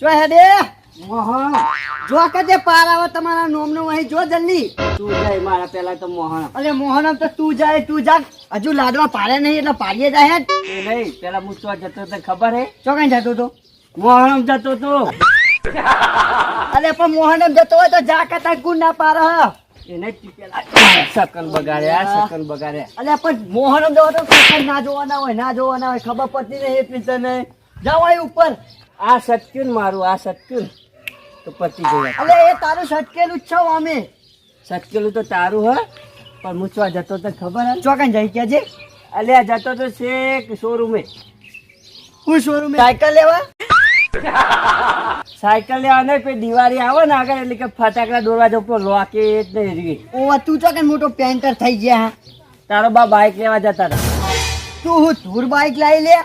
જો હેડે મોહન જો કે તે તમારા નોમ નો અહીં જો જલ્દી. તું જાય મારા પેલા તો મોહન. અરે મોહનમ તો તું જાય તું જા હજુ લાડવા પાડે નહીં એટલે પાડીએ જાય એ નહીં પેલા હું તો જતો તો ખબર હે? ચો કઈ જતો તો. મોહન જતો તો. અરે પણ મોહન જતો હોય તો જા કતા ગુણ ના પાર. એને સકન બગાડ્યા સકન બગાડ્યા. પણ જવો તો કશું ના જોવાના હોય ના જોવાના હોય ખબર પડતી નહીં એટલી તને જાઓ ઉપર. આ સત્યુન મારું આ સત્યુન તો પતી ગયા. અલે એ તારું સટકેલું જ છો અમે. સટકેલું તો તારું હ. પણ મૂછવા જતો તો ખબર હે ચોકન જઈ ગયા છે અલ્યા જતો તો છે શોરૂમે. હું શોરૂમે? સાયકલ લેવા? સાયકલ લેવા નહીં પછી દિવાળી આવે ને આગળ એટલે કે ફટાકડા દોરવા જવું પણ લોકે જ નહીં રહી ઓ તું ચોકન મોટો પેન્ટર થઈ ગયા હા. તારો બા બાઇક લેવા જતા હતા. તું હું ધૂર બાઈક લાવી લે?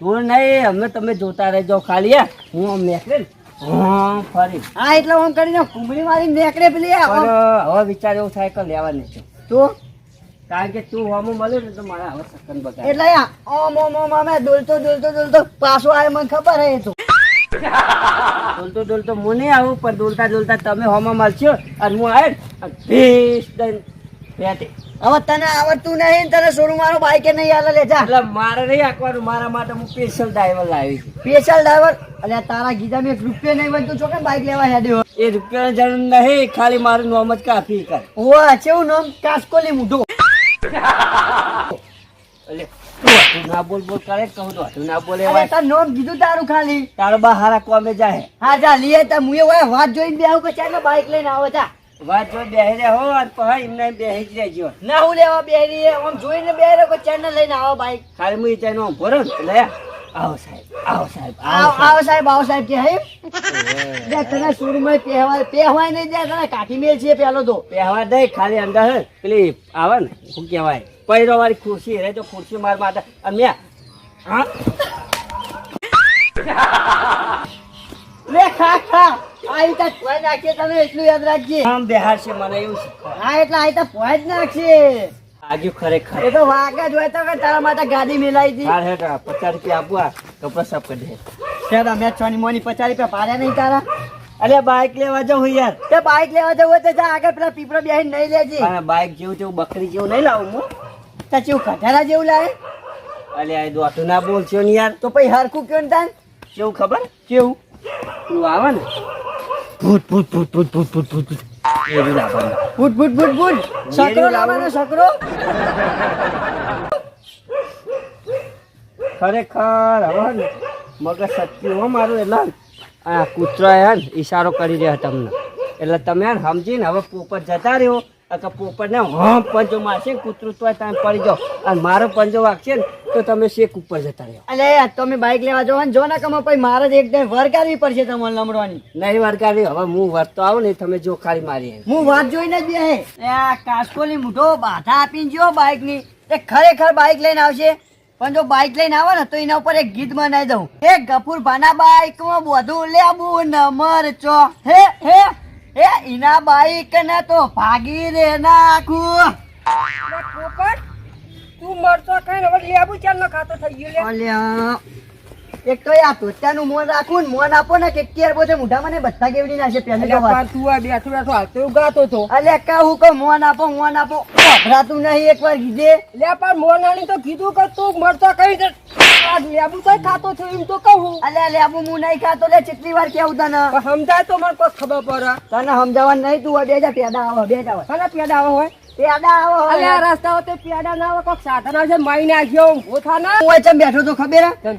તું નહીં અમે તમે જોતા રહેજો ખાલી હે. આમ નીકળે હા ફરી. હા એટલે આમ કરીને કુંબળી મારી નીકળે પેલી. હવે વિચાર એવું થાય કે લેવાની છે. તું? કારણ કે તું હમું મળ્યું ને તો મારા હવે સકન બગાડ. એટલે ઓમ ઓમ ઓમ અમે ડોલતો ડોલતો ડોલતો પાછો આવે મને ખબર હે તો. ડોલતો ડોલતો હું નહીં આવું પણ ડોલતા ડોલતા તમે હોમાં મળશો અને હું આવે ભીસ દઈને હવે તને આવડતું નહીં તને સોનું મારો બાઈક નહીં આલે લે જા. એટલે મારે નહીં આંકવાનું મારા માટે હું સ્પેશિયલ ડ્રાઈવર લાવી સ્પેશિયલ ડ્રાઈવર અલ્યા તારા ગીધા મેં રૂપિયા નહીં બનતું છો કે બાઈક લેવા હેડ્યો? એ રૂપિયાની જરૂર નહીં ખાલી મારું નોમ જ કાફી કર. ઓવા કેવું નામ? કાસ્કોલી મૂઢો. એટલે તું ના બોલ બોલ કરે કહું તો હતું ના બોલે અરે તાર નામ કીધું તારું ખાલી. તારો બા હારા કોમે જાય. હા જા લીએ તા મુએ વાત જોઈને બે કે ચાલ બાઈક લઈને આવો જા. વાત જો બેહી હો અને પછી એમને બેહી જ રહેજો. ના હું લેવા બે રહી આમ જોઈને બે રહ્યો કે ચાલ લઈને આવો બાઈક ખાલી હું તેનો ભરો ને આવો સાહેબ આવો સાહેબ આવો આવો સાહેબ. આવો સાહેબ કે હે? તને સુરમાં પહેવાય પહેવાય નહીં દે તને કાઠી મેલ છે પેલો તો. પહેવા દે ખાલી અંદર પેલી આવે ને શું કહેવાય પૈરો વાળી ખુરશી રે તો ખુરશી માર માતા અને હા? લે ખા તા પોઈ નાખીએ તને એટલું યાદ રાખજે. આમ બેહાર છે મને એવું શીખવાડે. હા એટલે આઈ તા પોઈ જ નાખશે. આજુ ખરેખર. એ તો વાગા જ હોય તો કે તારા માટે ગાડી મિલાઈ હતી હાર હેઠ પચાસ રૂપિયા આપવા કપડા સાફ કરી દે. શેડા મેચ છોની મોની પચાસ રૂપિયા પાડ્યા નહીં તારા. અરે બાઇક લેવા જાઉં યાર. બાઈક લેવા જવું તો જા આગળ પેલા પીપળો બેહીને નહીં લેજે. બાઇક જેવું તેવું બકરી જેવું નહીં લાવું હું. તા ખટારા જેવું લાગે અલે આ દોઢું ના બોલશો ને યાર. તો પછી હરખું કયો ને તાન? કેવું ખબર? કેવું? તું આવે ને. ભૂત ભૂત ભૂત ભૂત ભૂત ભૂત ભૂત ભૂત. એવું લાવવાનું ફૂટ ભૂત ફૂટ ભૂત સકરો લાવવાનો સકરો ખરેખર હવે મગજ સચ્યું હો મારું એટલે આ કૂતરો ને ઈશારો કરી રહ્યા તમને. એટલે તમે સમજીને હવે પોપટ જતા રહ્યો. કે પોપટને હમ પંજો મારશે કૂતરું તો તમે પડી જાઓ. અને મારો પંજો વાગશે ને તો તમે શેક ઉપર જતા રહ્યો અલે તમે બાઈક લેવા જવા ને જો ને કમા પછી મારે જ એકદમ વર કરવી પડશે તમારે લમડવાની. નહીં વરગાડી હવે હું વરતો આવું ને તમે જો ખાલી મારી. હું વાત જોઈને જ બે કાસ્કોલી મૂઠો બાધા આપીને જો બાઇકની એ ખરેખર બાઈક લઈને આવશે? પણ જો બાઈક લઈને આવે ને તો એના ઉપર એક ગીત બનાવી દઉં. હે ગફુર ભાના બાઇકમાં બધું લેવું નમર ચો. હે હે. હે એના બાઈક ને તો ભાગી રે નાખું. તું મરતો કઈ હવે લેબુ ચાલ ન ખાતો થઈ ગયો અલ્યા એક તો આ તોત્યાનું મોન રાખું ને મોન આપો ને કે કેર પોતે મુઢા મને બધા કેવડી નાખે પહેલી તો વાત. તું આ બેઠો બેઠો હાલતો ગાતો તો. અલ્યા કહું કો મોન આપો મોન આપો વપરાતું નહીં એકવાર કીધે. લે પણ મોનાની તો કીધું કે તું મરતો કઈ દે લેબુ કઈ ખાતો છો એમ તો કહું અલ્યા લેબુ હું નહીં ખાતો લે કેટલી વાર કેવું તને? સમજાય તો મને કોઈ ખબર પડે. તને સમજાવવા નહીં તું બે જા પેદા આવો બે જા પેડા આવો હોય? આવો અલ્યા તે પેડા ના આવે કોક સાધન આવશે માઈ નાખ્યો ઊભો ના. હું ચમ બેઠો તો ખબર હે? કેમ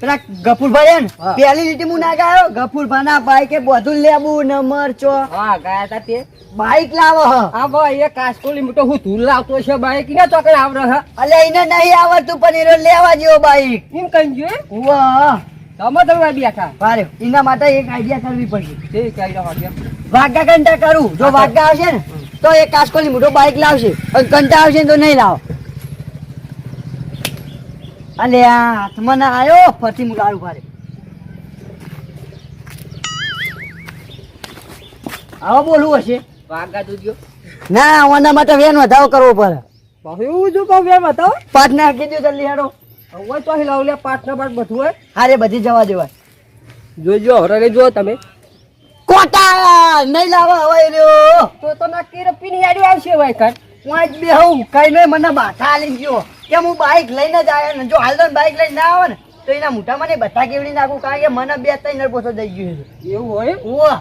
પેલા ગફુરભાઈ ને પેલી લીટી હું ના ગાયો ગફુરભાઈ ના બાઈક બધું લેબુ નંબર ચો હા ગયા તા તે. બાઈક લાવો હ. હા ભાઈ એ કાસ્કોલી મોટો હું ધૂળ લાવતો છે બાઈક. ને ચોકડે આવડે હા. અલ્યા એને નહીં આવડતું પણ એનો લેવા જેવો બાઈક. એમ કઈ ગયું વાહ તમે તમે બેઠા. વારે એના માટે એક આઈડિયા કરવી પડશે. વાગ્યા ઘંટા કરું. જો વાગ્યા આવશે ને તો એ કાસ્કોલી મોટો બાઈક લાવશે. અને કંટા આવશે તો નહીં લાવો. અલે આ હાથમાં ના આવ્યો ફરતી મુલારું ભારે આવો બોલવું હશે? વાગા ના ઓના માટે વેન વધારો કરવો પડે. એવું જો કહું બે બતાવો પાંચ ના કીધું જલ્દી હેડો. હવે તો લાવ લે પાટ ના પાટ બધું હોય. હારે બધી જવા દેવાય. જોજો હરે જો તમે. કોટા નહીં લાવો રહ્યો. તો તો નક્કી રપીની યાડી આવશે ભાઈ કર હું આજ બે હું કઈ નહીં મને બાથા આલી ગયો. કે હું બાઈક લઈને જ આવ્યો ને? જો હાલ તો બાઈક લઈને ના આવે ને તો એના મોઢામાં મને બધા કેવડી નાખું કારણ કે મને બે ત્રણ પોતો દઈ ગયો એવું હોય? ઉવ્વ.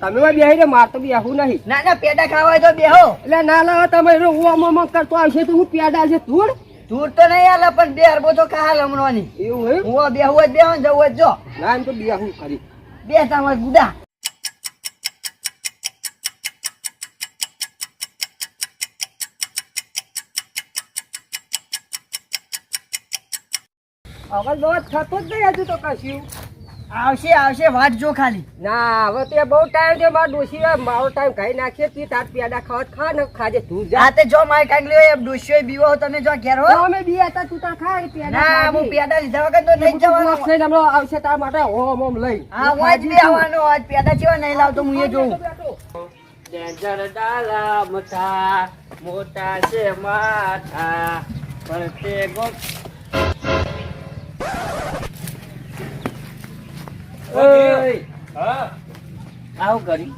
તમે માં બેહી રે માર તો બેહું નહીં. ના ના પેડા ખાવા હોય તો બેહો. એટલે ના લાવો તમે ઓમ ઓમ કરતો આવશે તો હું પેડા છે ધૂળ? ધૂળ તો નહીં આલે પણ બે અરબો તો ખા લમણવાની એવું હોય? હું બેહું જ બેહો જવું જ જો. ના એમ તો બેહું ખરી. બે તમારે ગુડા અવાજ બવાજ થતો જ નહીં હજુ તો કશું. આવશે આવશે વાત જો ખાલી. ના હવે તે બહુ ટાઈમ છે મારા ડોશી મારો ટાઈમ ખાઈ નાખીએ તી તાર પેડા ખાવા ખા ને ખાજે તું જા. જો મારે કાંઈ લ્યો એ ડોશીઓ બીવો તમે જો ઘેર હો. અમે બી હતા તું તાર ખા પેડા ના હું પેડા લીધા વગર તો નહીં જવાનો. આવશે તાર માટે ઓમ ઓમ લઈ. હા આજ બી આવવાનો આજ પેડા જેવા નહીં લાવતો હું એ જોઉં. ડેન્જર ડાલા મથા મોટા છે માથા પણ તે ગો ઓય હા આવું કરી.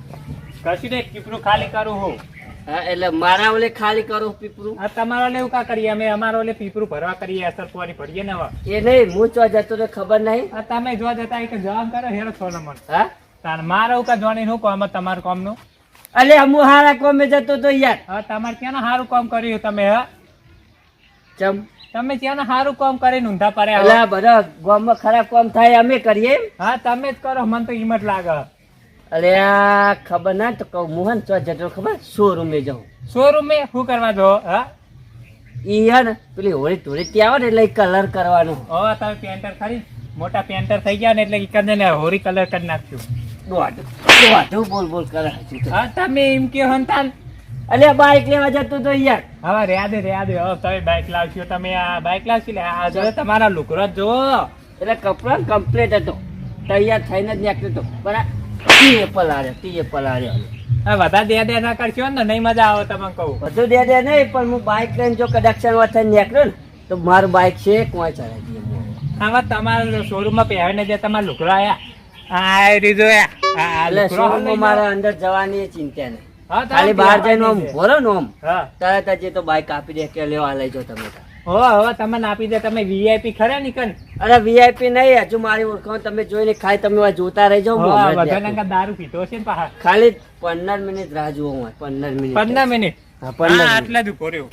કશું નહીં પીપરું ખાલી કરું હું. હા એટલે મારા ઓલે ખાલી કરું પીપરું આ તમારો કા કરીએ અમે અમારો ઓલે પીપરું ભરવા કરીએ અસર પોરી ભરીએ ને એ નહીં હું ચો જતો તો ખબર નહીં. આ તમે જો જતા એક જવાબ કરો હેરો છો નંબર. હા? તાર મારે એવું કા જોવાની શું કામ તમારું કોમનું? અલે હું હારા કોમે જતો તો યાર. હા તમારે ક્યાં સારું કામ કર્યું તમે હા? ચમ. તમે ત્યાં સારું કામ કરીને ઊંધા પડે એટલે બધા ગામમાં ખરાબ કામ થાય અમે કરીએ હા તમે જ કરો મને તો હિંમત લાગે. અરે આ ખબર ના તો કહું મોહન ચો જતો ખબર? શોરૂમે જાઉં. શોરૂમે શું કરવા જો હા? ઈ હે ને પેલી હોળી ધોળી ત્યાં આવે ને એટલે કલર કરવાનો. હવે તમે પેન્ટર ખરી? મોટા પેન્ટર થઈ ગયા ને એટલે ઈ કરીને હોરી કલર કરી નાખ્યું દોઢ દોઢું બોલ બોલ કરે હા તમે એમ કે હંતાન અલે બાઈક લેવા જતો તો યાર. હવે રેદે રેદે હવે તમે બાઇક લાવશો તમે આ બાઇક લાવશો લે આ જો તમારા લુકરો જો એટલે કપડા કમ્પ્લીટ હતો. તૈયાર થઈને જ નીકળ્યો બરાબર તીએ પલાળ્યો તીએ પલાળ્યો આ બધા દે દે ના કરશો ને નહીં મજા આવે તમને કહું. બધું દે દે નહીં પણ હું બાઈક લઈને જો કડક્શનમાં થઈને નીકળ્યો ને તો મારું બાઇક છે કોઈ ચલાવી દઈએ હા વાત તમારા શોરૂમમાં પહેરીને જે તમારા લુકરો આયા. આ રીજો આ લુકરો મારા શોરૂમમાં અંદર જવાની ચિંતા નહીં. હા, ખાલી બહાર જઈને આમ ભરો ને આમ. તરત જ તો બાઈક આપી દે કે લેવા લઈ તમે હો હવે તમે આપી દે તમે વીઆઈપી ખરા ની કન? અરે વીઆઈપી નહીં હજુ મારી ઓળખાણ તમે જોઈને ખાલી તમે જોતા રહી જાઓ દારૂ પીતો છે ખાલી પંદર મિનિટ રાહ હું પંદર મિનિટ પંદર મિનિટ? હા પંદર. આટલા જ ઊભો રહ્યો.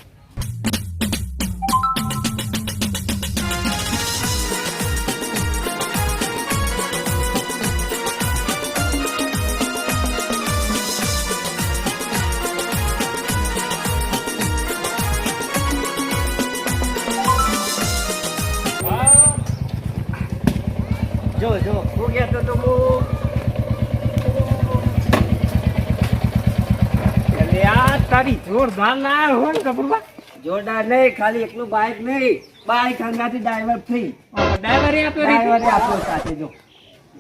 જો જો. હું કહેતો તો હું તારી જોરદાર ના હોય ને કપૂરબા જોરદાર નહીં ખાલી એકલું બાઈક નહીં. બાઈક હંગાથી ડ્રાઈવર ફ્રી ડ્રાઈવરે આપ્યો ડ્રાઈવરે રે આપો સાથે જો.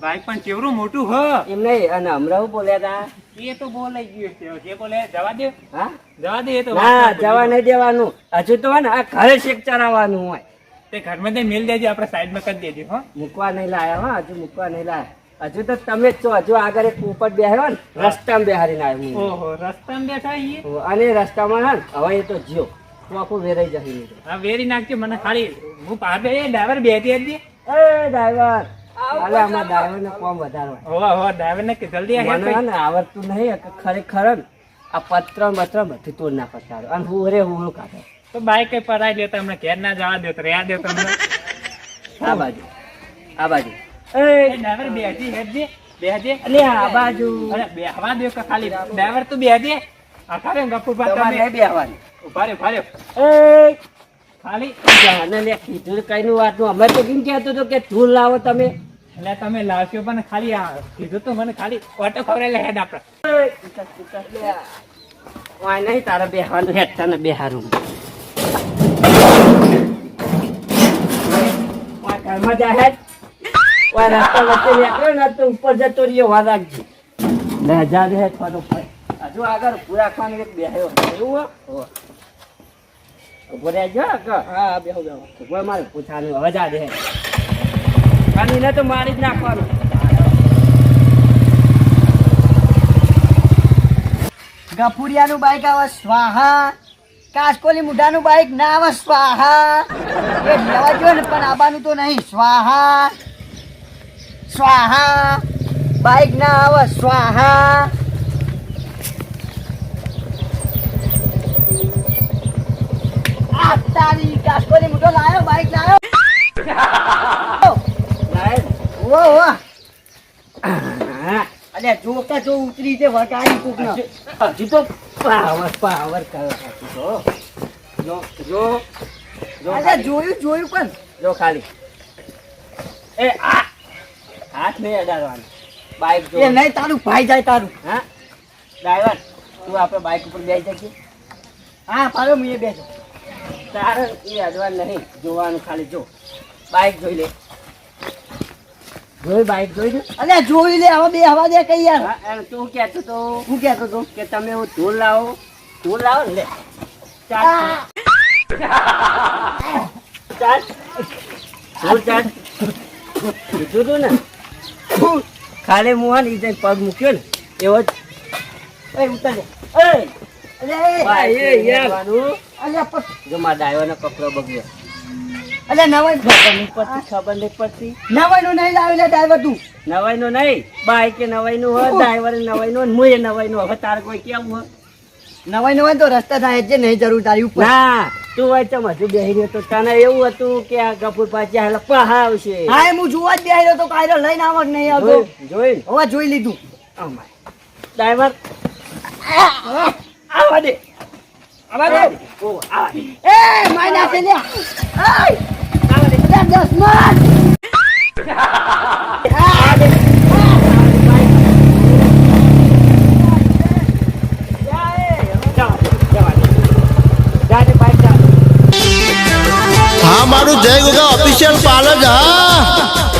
બાઈક પણ કેવડું મોટું હ. એમ નહીં અને હમણાં બોલ્યા હતા એ તો બોલાઈ ગયો છે. જે બોલે જવા દે. હા? જવા દે એ તો ના જવા નહીં દેવાનું. હજુ તો ને આ ઘરે શેક ચરાવવાનું હોય. તે ઘરમાં તે મેલ દેજો આપણે સાઈડમાં કરી દેજો હો. મૂકવા નહીં લાયા હો હજુ મૂકવા નહીં લાયા. હજુ તો તમે જ છો હજુ આગળ એક ઉપર બેહ્યો ને રસ્તામાં બેહારીને આવ્યો. ઓહો રસ્તામાં બેઠા છીએ અને રસ્તામાં હા હવે એ તો જ્યો. હું આખું વેરાઈ જશે હા વેરી નાખજો મને ખાલી હું પાર બે ડ્રાઈવર બેઠી હતી. એ ડ્રાઈવર હાલે આમાં ડ્રાઈવર ને કોમ વધારો હોય હોવા હોવા ડ્રાઈવર ને જલ્દી મને આવડતું નહીં ખરેખર આ પત્ર મત્ર બધું તોડ ના પતાડો અને હું રે હું કાઢો. તો બાઈક કઈ પરાઈ લે તમને ઘેર ના જવા દો તો રહ્યા દો તમને. આ બાજુ આ બાજુ. એ ડ્રાઈવર બેઠી હેઠજે બેહજે. અલે આ બાજુ. અરે બેહવા દે કે ખાલી. ડ્રાઈવર તું બેહજે. ખાલી ગપુભા તમારે તમે. બેહવાનું. ઉભારે રહ્યો એ ખાલી. જાને લે કીધું કઈ નું વાતનું. અમે તો કેમ કહેતો તો કે ધૂળ લાવો તમે. એટલે તમે લાવશો પણ ખાલી આ કીધું તો મને ખાલી ઓટો હેડ આપણે ઉતાર, લે. આ. વાંય નહીં તારે બેહવાનું હેઠતા ને બેહારું. માં જાહેર રહ્યો વાર રાખજો. ને હજાર આગળ પૂરા ખાન એક બેહ્યો એવું હા? બેહો બેહો. મારે પૂછાનું હજાર હે કાનીને તો મારી જ નાખવાનું. ગફુરિયાનું બાઈક આવે સ્વાહા. કાસકોલી મુઢાનું બાઈક ના આવે સ્વાહા. એ લેવા જો ને પણ આવવાનું તો નહીં. સ્વાહા. સ્વાહા. બાઈક ના આવે સ્વાહા. તારી કાસકોલી મુઢો લાયો બાઈક લાયો. ઓ ઓ. અલ્યા જો ઉતરી છે વટાણી કુક હજી તો પાવર પાવર જો જો. જોયું જોયું પણ. જો ખાલી. એ આ. હાથ નહીં અડાડવાનો. બાઈક જો એ નહીં તારું ભાઈ જાય તારું. હા? ડ્રાઈવર તું આપણે બાઈક ઉપર બેસી શકીએ? હા પાડો મુએ બેસો. તારે એ અડવાનું નહીં. જોવાનું ખાલી જો. બાઈક જોઈ લે. જોઈ બાઈક જોઈ અલ્યા જોઈ લે હવે બે હવા દે કઈ યાર. હા તું કહેતો તો હું કહેતો તો? કે તમે એવું ધૂળ લાવો? ધૂળ લાવો ને લે. ચાલ. ચાલ. ધૂળ ચાલ. કીધું તું ને? ખાલી મોહન ઈ જઈને પગ મૂક્યો ને. એવો જ. એ ઉતર લે એ અલ્યા એ. બાઈક એ યાર. જવાનું. જો મારા ડ્રાઈવરનો કપડો બગડ્યો. અલ્યા નવાઈ ખબર પડતી ખબર નહીં પડતી નવાઈ નું નહીં લાવી લે ડ્રાઈવર તું. નવાઈનું નહીં. બાઈકે નવાઈનું હોય ડ્રાઈવરે નવાઈનું હોય મુએ નવાઈનું હોય. હવે તારે કોઈ કેવું હોય? નવાઈ નું હોય તો રસ્તા થાય છે નહીં જરૂર તારી ઉપર. ના તું હોય તો હજુ બેહી રહ્યો તો તને એવું હતું કે આ ગફુર પાછી હાલ પહા આવશે. હા એ હું જોવા જ બેહ્યો તો કાયરો લઈને આવક નહીં આવતો? જોઈ હવે જોઈ લીધું. ડ્રાઈવર આવા દે. આવા દે. ઓ આવા એ માય નાખે લે આય અલ્યા દસ હા મારું જય ગોગા ઓફિશિયલ પાર્લર હા.